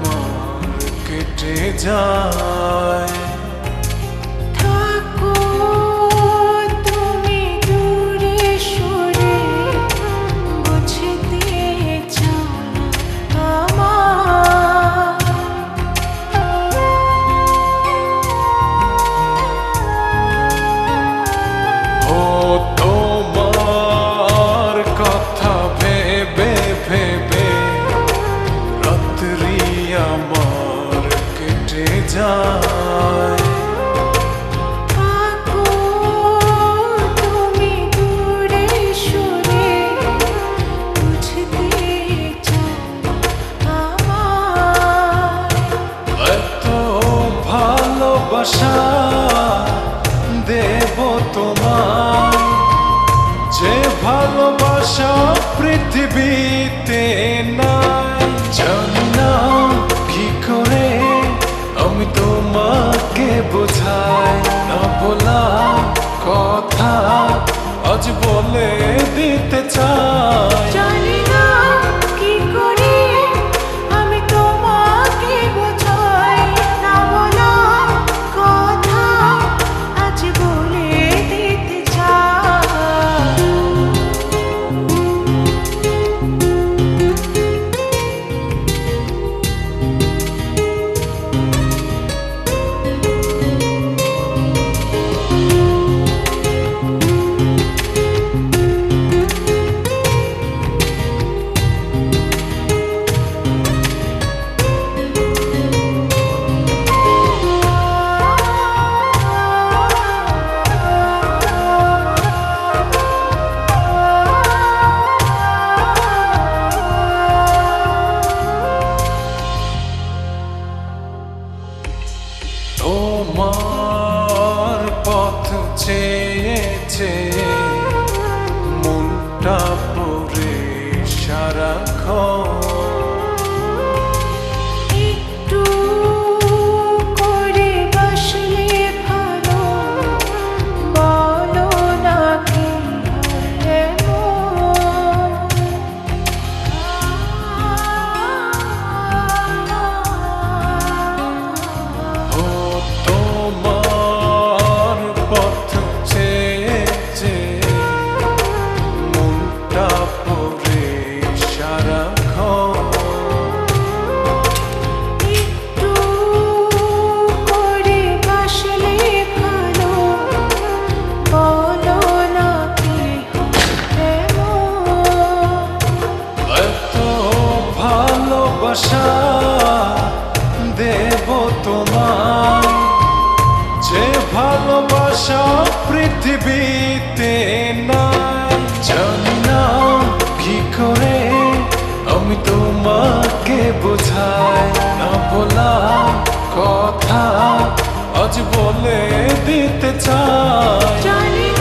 আমার কেটে যায়। যায় ভালোবাসা দেব তোমার যে ভালোবাসা পৃথিবীতে নাই জানা আমি তোমাকে বোঝাই না বলা কথা আজ বলে দিতে চাই। পৃথিবীতে না জানি না কি করে? আমি তোমাকে বোঝাই না বলা কথা। আজ বলে দিতে চাই।